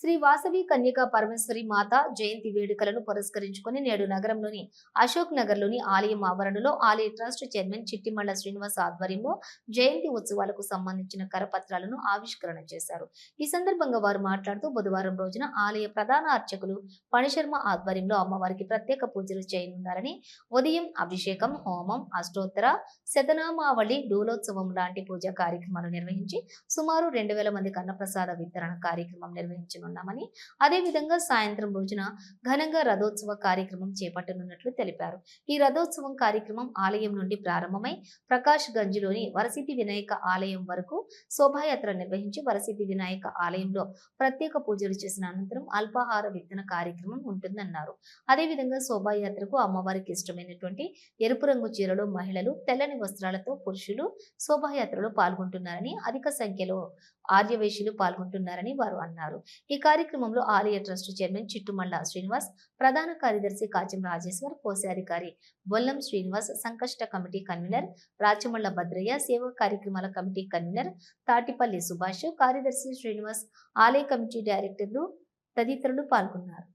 శ్రీ వాసవి కన్యకా పరమేశ్వరి మాత జయంతి వేడుకలను పురస్కరించుకుని నేడు నగరంలోని అశోక్ నగర్లోని ఆలయం ఆవరణలో ఆలయ ట్రస్ట్ చైర్మన్ చిట్టిమల్ల శ్రీనివాస్ ఆధ్వర్యంలో జయంతి ఉత్సవాలకు సంబంధించిన కరపత్రాలను ఆవిష్కరణ చేశారు. ఈ సందర్భంగా వారు మాట్లాడుతూ బుధవారం రోజున ఆలయ ప్రధాన అర్చకులు పణిశర్మ ఆధ్వర్యంలో అమ్మవారికి ప్రత్యేక పూజలు చేయనున్నారని ఉదయం అభిషేకం హోమం అష్టోత్తర శతనామావళి డూలోత్సవం లాంటి పూజా కార్యక్రమాలు నిర్వహించి సుమారు రెండు వేల మందికి అన్నప్రసాద వితరణ కార్యక్రమం నిర్వహించనున్నామని అదేవిధంగా సాయంత్రం రోజున ఘనంగా రథోత్సవ కార్యక్రమం చేపట్టనున్నట్లు తెలిపారు. ఈ రథోత్సవం కార్యక్రమం ఆలయం నుండి ప్రారంభమై ప్రకాష్ గంజ్లోని వరసిద్ధి వినాయక ఆలయం వరకు శోభాయాత్ర నిర్వహించి వరసిద్ధి వినాయక ఆలయంలో ప్రత్యేక పూజలు చేసిన అనంతరం అల్పాహార విత్తన కార్యక్రమం ఉంటుందన్నారు. అదేవిధంగా శోభాయాత్రకు అమ్మవారికి ఇష్టమైనటువంటి ఎరుపు రంగు చీరలు మహిళలు తెల్లని వస్త్రాలతో పురుషులు శోభాయాత్రలో పాల్గొంటున్నారని అధిక సంఖ్యలో ఆర్యవేశులు పాల్గొంటున్నారని వారు అన్నారు. ఈ కార్యక్రమంలో ఆలయ ట్రస్ట్ చైర్మన్ చిట్టుమల్ల శ్రీనివాస్ ప్రధాన కార్యదర్శి కాచం రాజేశ్వర్ కోశాధికారి బొల్లం శ్రీనివాస్ సంకష్ట కమిటీ కన్వీనర్ రాచమల్ల భద్రయ్య సేవా కార్యక్రమాల కమిటీ కన్వీనర్ తాటిపల్లి సుభాష్ కార్యదర్శి శ్రీనివాస్ ఆలయ కమిటీ డైరెక్టర్లు తదితరులు పాల్గొన్నారు.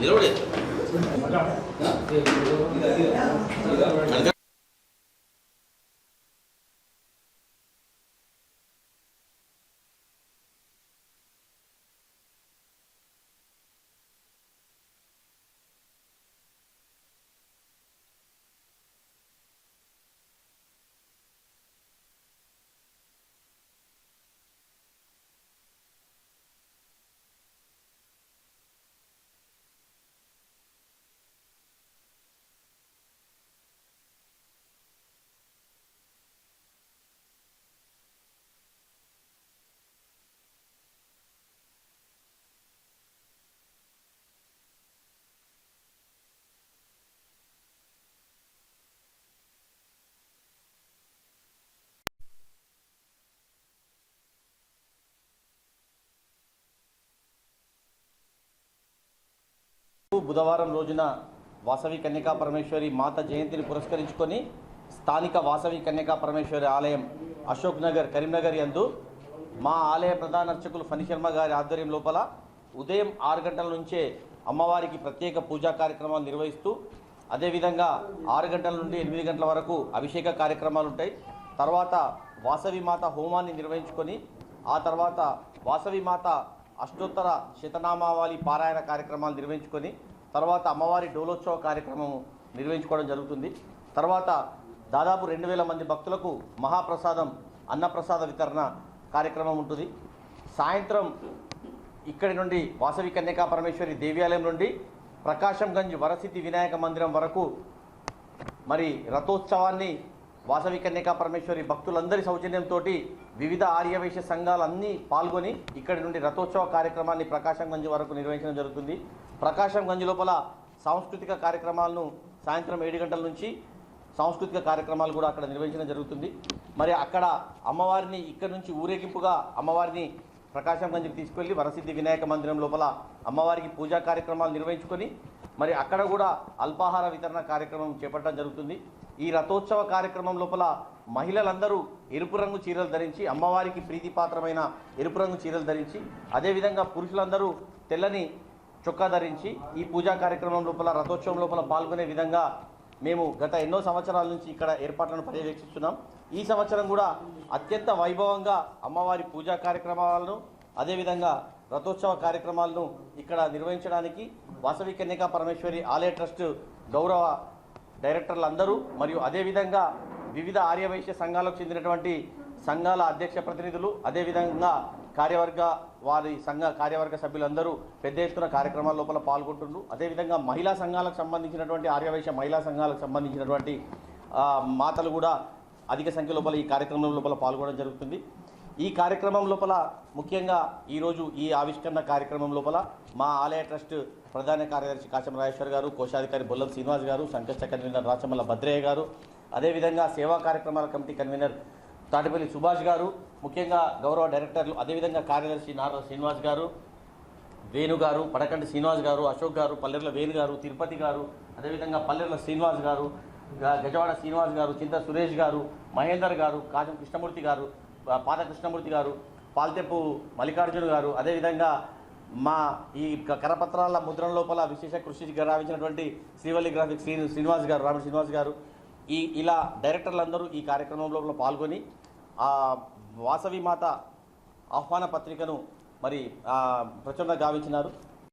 నిలబడే బుధవారం రోజున వాసవి కన్యకా పరమేశ్వరి మాత జయంతిని పురస్కరించుకొని స్థానిక వాసవి కన్యకా పరమేశ్వరి ఆలయం అశోక్ నగర్ కరీంనగర్ యందు మా ఆలయ ప్రధాన అర్చకులు ఫణి శర్మ గారి ఆధ్వర్యం లోపల ఉదయం ఆరు గంటల నుంచే అమ్మవారికి ప్రత్యేక పూజా కార్యక్రమాలు నిర్వహిస్తూ అదేవిధంగా ఆరు గంటల నుండి ఎనిమిది గంటల వరకు అభిషేక కార్యక్రమాలు ఉంటాయి. తర్వాత వాసవి మాత హోమాన్ని నిర్వహించుకొని ఆ తర్వాత వాసవి మాత అష్టోత్తర శతనామావళి పారాయణ కార్యక్రమాలు నిర్వహించుకొని తర్వాత అమ్మవారి డోలోత్సవ కార్యక్రమం నిర్వహించుకోవడం జరుగుతుంది. తర్వాత దాదాపు రెండు వేల మంది భక్తులకు మహాప్రసాదం అన్నప్రసాద వితరణ కార్యక్రమం ఉంటుంది. సాయంత్రం ఇక్కడి నుండి వాసవి కన్యకా పరమేశ్వరి దేవాలయం నుండి ప్రకాశంగంజ్ వరసిద్ధి వినాయక మందిరం వరకు మరి రథోత్సవాన్ని వాసవి కన్యకా పరమేశ్వరి భక్తులందరి సౌజన్యంతో వివిధ ఆర్యవేశ సంఘాలన్నీ పాల్గొని ఇక్కడి నుండి రథోత్సవ కార్యక్రమాన్ని ప్రకాశం గంజ్ వరకు నిర్వహించడం జరుగుతుంది. ప్రకాశం గంజ్ లోపల సాంస్కృతిక కార్యక్రమాలను సాయంత్రం ఏడు గంటల నుంచి సాంస్కృతిక కార్యక్రమాలు కూడా అక్కడ నిర్వహించడం జరుగుతుంది. మరి అక్కడ అమ్మవారిని ఇక్కడి నుంచి ఊరేగింపుగా అమ్మవారిని ప్రకాశం గంజ్కి తీసుకెళ్ళి వరసిద్ధి వినాయక మందిరం లోపల అమ్మవారికి పూజా కార్యక్రమాలు నిర్వహించుకొని మరి అక్కడ కూడా అల్పాహార వితరణ కార్యక్రమం చేపట్టడం జరుగుతుంది. ఈ రథోత్సవ కార్యక్రమం లోపల మహిళలందరూ ఎరుపు రంగు చీరలు ధరించి అమ్మవారికి ప్రీతిపాత్రమైన ఎరుపు రంగు చీరలు ధరించి అదేవిధంగా పురుషులందరూ తెల్లని చొక్కా ధరించి ఈ పూజా కార్యక్రమం లోపల రథోత్సవం లోపల పాల్గొనే విధంగా మేము గత ఎన్నో సంవత్సరాల నుంచి ఇక్కడ ఏర్పాట్లను పర్యవేక్షిస్తున్నాం. ఈ సంవత్సరం కూడా అత్యంత వైభవంగా అమ్మవారి పూజా కార్యక్రమాలను అదేవిధంగా రథోత్సవ కార్యక్రమాలను ఇక్కడ నిర్వహించడానికి వాసవి కన్యకా పరమేశ్వరి ఆలయ ట్రస్ట్ గౌరవ డైరెక్టర్లు అందరూ మరియు అదేవిధంగా వివిధ ఆర్యవైశ్య సంఘాలకు చెందినటువంటి సంఘాల అధ్యక్ష ప్రతినిధులు అదేవిధంగా కార్యవర్గ వారి సంఘ కార్యవర్గ సభ్యులందరూ పెద్ద ఎత్తున కార్యక్రమాల లోపల పాల్గొంటున్నారు అదేవిధంగా మహిళా సంఘాలకు సంబంధించినటువంటి ఆర్యవైశ్య మహిళా సంఘాలకు సంబంధించినటువంటి మాతలు కూడా అధిక సంఖ్య లోపల ఈ కార్యక్రమం లోపల పాల్గొనడం జరుగుతుంది. ఈ కార్యక్రమం లోపల ముఖ్యంగా ఈరోజు ఈ ఆవిష్కరణ కార్యక్రమం లోపల మా ఆలయ ట్రస్ట్ ప్రధాన కార్యదర్శి కాశం రాజేశ్వర్ గారు కోశాధికారి బొల్లం శ్రీనివాస్ గారు సంకష్ట కన్వీనర్ రాచమల్ల భద్రయ్య గారు అదేవిధంగా సేవా కార్యక్రమాల కమిటీ కన్వీనర్ తాటిపల్లి సుభాష్ గారు ముఖ్యంగా గౌరవ డైరెక్టర్లు అదేవిధంగా కార్యదర్శి నారా శ్రీనివాస్ గారు వేణు గారు పడకంటి శ్రీనివాస్ గారు అశోక్ గారు పల్లెర్ల వేణు గారు తిరుపతి గారు అదేవిధంగా పల్లెర్ల శ్రీనివాస్ గారు గజవాడ శ్రీనివాస్ గారు చింత సురేష్ గారు మహేందర్ గారు కాజం కృష్ణమూర్తి గారు పాత కృష్ణమూర్తి గారు పాల్తెప్పు మల్లికార్జున గారు అదేవిధంగా మా ఈ కరపత్రాల ముద్రణ లోపల విశేష కృషి గావించినటువంటి శ్రీవల్లి గ్రాఫిక్ శ్రీ శ్రీనివాస్ గారు రామ శ్రీనివాస్ గారు. ఈ ఇలా డైరెక్టర్లందరూ ఈ కార్యక్రమం లోపల పాల్గొని ఆ వాసవి మాత ఆహ్వాన పత్రికను మరి ప్రచురణ గావించినారు.